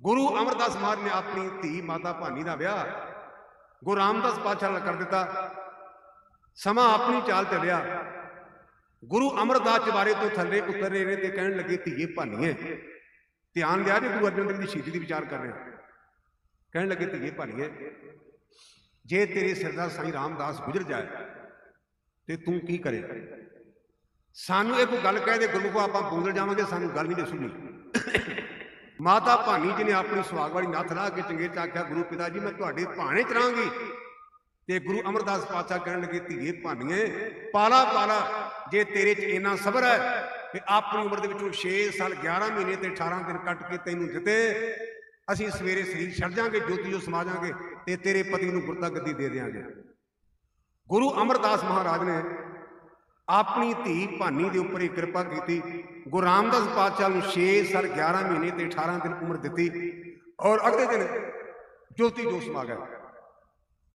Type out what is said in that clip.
ਗੁਰੂ ਅਮਰਦਾਸ ਮਹਾਰਾਜ ਨੇ ਆਪਣੀ ਧੀ ਮਾਤਾ ਭਾਨੀ ਦਾ ਵਿਆਹ ਗੁਰੂ ਰਾਮਦਾਸ ਪਾਤਸ਼ਾਹ ਨਾਲ ਕਰ ਦਿੱਤਾ। ਸਮਾਂ ਆਪਣੀ ਚਾਲ ਚੱਲਿਆ। ਗੁਰੂ ਅਮਰਦਾਸ ਚਵਾਰੇ ਤੋਂ ਥੱਲੇ ਉਤਰ ਰਹੇ ਨੇ ਤੇ ਕਹਿਣ ਲੱਗੇ, ਧੀਏ ਭਾਨੀਏ, ਧਿਆਨ ਦਿਆ ਜੇ ਗੁਰੂ ਅਰਜਨ ਦੇਵ ਦੀ ਸ਼ਹੀਦੀ ਦੀ ਵਿਚਾਰ ਕਰ ਰਹੇ। ਕਹਿਣ ਲੱਗੇ, ਧੀਏ ਭਾਨੀਏ, ਜੇ ਤੇਰੇ ਸਿਰ ਦਾ ਸਾਈਂ ਰਾਮਦਾਸ ਗੁਜ਼ਰ ਜਾਏ, ਤੇ ਤੂੰ ਕੀ ਕਰੇ? ਸਾਨੂੰ ਇਹ ਕੋਈ ਗੱਲ ਕਹਿ ਦੇ, ਗੁਰੂ ਕੋ ਆਪਾਂ ਬੋਲ ਜਾਵਾਂਗੇ, ਸਾਨੂੰ ਗੱਲ ਨਹੀਂ ਸੁਣੀ। ਮਾਤਾ ਭਾਨੀ ਜੀ ਨੇ ਆਪਣੀ ਸੁਹਾਗ ਵਾਲੀ ਨੱਥ ਲਾ ਕੇ ਚੰਗੇ ਚ ਆਖਿਆ, ਗੁਰੂ ਪਿਤਾ ਜੀ ਮੈਂ ਤੁਹਾਡੇ ਭਾਣੇ ਚ ਰਹਾਂਗੀ। ਤੇ ਗੁਰੂ ਅਮਰਦਾਸ ਪਾਤਸ਼ਾਹ ਕਹਿਣ ਲੱਗੇ, ਧੀਏ ਭਾਨੀਏ, ਪਾਲਾ ਪਾਲਾ, ਜੇ ਤੇਰੇ ਚ ਇੰਨਾ ਸਬਰ ਹੈ ਕਿ ਆਪਣੀ ਉਮਰ ਦੇ ਵਿੱਚੋਂ 6 ਸਾਲ 11 ਮਹੀਨੇ ਤੇ 18 ਦਿਨ ਕੱਟ ਕੇ ਤੈਨੂੰ ਦਿੱਤੇ, ਅਸੀਂ ਸਵੇਰੇ ਸਰੀਰ ਛੱਡ ਜਾਾਂਗੇ, ਜੋਤੀ ਜੋ ਸਮਾ ਜਾਾਂਗੇ ਤੇ ਤੇਰੇ ਪਤੀ ਨੂੰ ਗੁਰਤਾ ਗੱਦੀ ਦੇ ਦੇਾਂਗੇ ਗੁਰੂ ਅਮਰਦਾਸ ਮਹਾਰਾਜ ਨੇ ਆਪਣੀ ਧੀ ਭਾਨੀ ਦੇ ਉੱਪਰ ਹੀ ਕਿਰਪਾ ਕੀਤੀ। ਗੁਰੂ ਰਾਮਦਾਸ ਪਾਤਸ਼ਾਹ ਨੂੰ 6 ਸਾਲ 11 ਮਹੀਨੇ ਤੇ 18 ਦਿਨ ਉਮਰ ਦਿੱਤੀ ਔਰ ਅਗਲੇ ਦਿਨ ਜੋਤੀ ਜੋ ਸਮਾ ਗਿਆ